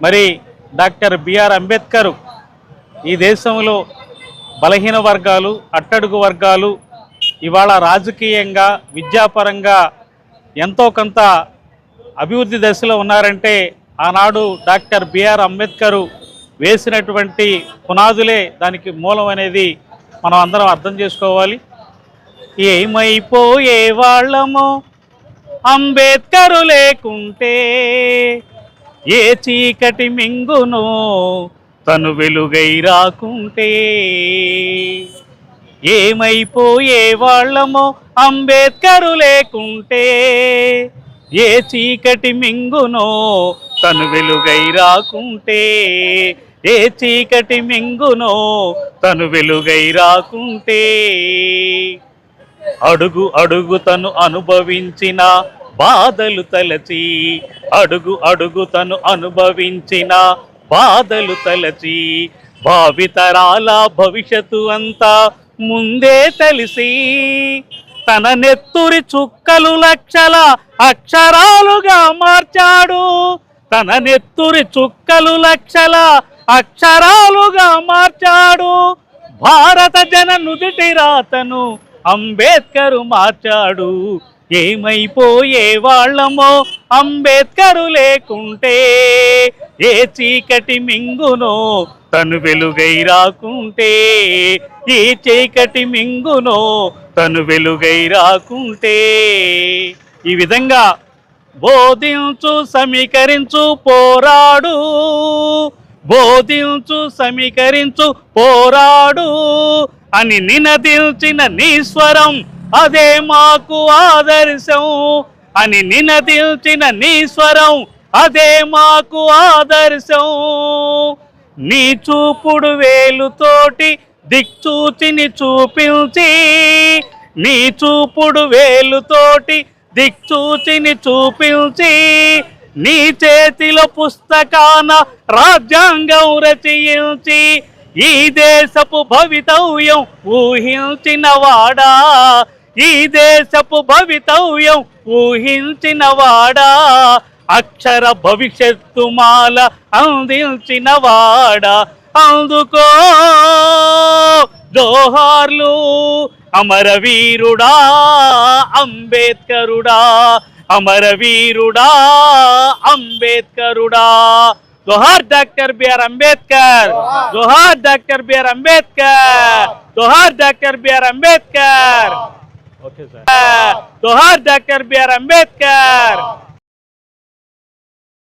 మరి doctor BR Ambedkar ఈ దేశంలో బలహీన వర్గాలు అట్టడుగు వర్గాలు ఇవాళ రాజకీయంగా విద్యాపరంగా ఎంతో కొంత అభివృద్ధి దశలో ఉన్నారంటే ఆనాడు డాక్టర్ బిఆర్ అంబేద్కర్ వేసినటువంటి పునాదులే దానికి మూలం అనేది మనం అందరం అర్థం చేసుకోవాలి. ఏమైపోయే వాళ్ళము అంబేద్కరు లేకుంటే ఏ చీకటి మింగునో తను వెలుగై రాకుంటే. ఏమైపోయే వాళ్ళమో అంబేద్కరు లేకుంటే. ఏ చీకటి మింగునో తను వెలుగై రాకుంటే. ఏ చీకటి మింగునో తను వెలుగై రాకుంటే. అడుగు అడుగు తను అనుభవించిన బాధలు తలచి అడుగు అడుగు తను అనుభవించిన బాధలు తలచి భావితరాల భవిష్యత్తు అంతా ముందే తెలిసి తన నెత్తురి చుక్కలు లక్షల అక్షరాలుగా మార్చాడు. తన నెత్తురి చుక్కలు లక్షల అక్షరాలుగా మార్చాడు. భారత జన నుదిటి రాతను అంబేద్కరు మార్చాడు. ఏమైపోయే వాళ్ళమో అంబేద్కరు లేకుంటే ఏ చీకటి మింగునో తను వెలుగై రాకుంటే ఏ చీకటి మింగునో తను వెలుగై రాకుంటే. ఈ విధంగా బోధించు సమీకరించు పోరాడు. బోధించు సమీకరించు పోరాడు. అని నినదించిన నీశ్వరం అదే మాకు ఆదర్శం అని నినదించిన నీశ్వరం అదే మాకు ఆదర్శం. నీ చూపుడు వేలుతోటి దిక్చూచిని చూపించి నీ చూపుడు వేలుతోటి దిక్చూచిని చూపించి నీ చేతిలో పుస్తకాన రాజ్యాంగం రచయించి ఈ దేశపు భవితవ్యం ఊహించిన వాడా. ఈ దేశపు భవితవ్యం ఊహించిన వాడా అక్షర భవిష్యత్తు మాల అందించిన వాడా అందుకో జోహార్లు అమరవీరుడా అంబేద్కరుడా అమరవీరుడా అంబేద్కరుడా. జోహార్ డాక్టర్ బిఆర్ అంబేద్కర్ జోహార్ డాక్టర్ బిఆర్ అంబేద్కర్ జోహార్ doctor BR Ambedkar. Okay sir. జోహార్ డాక్టర్ బిఆర్ అంబేద్కర్.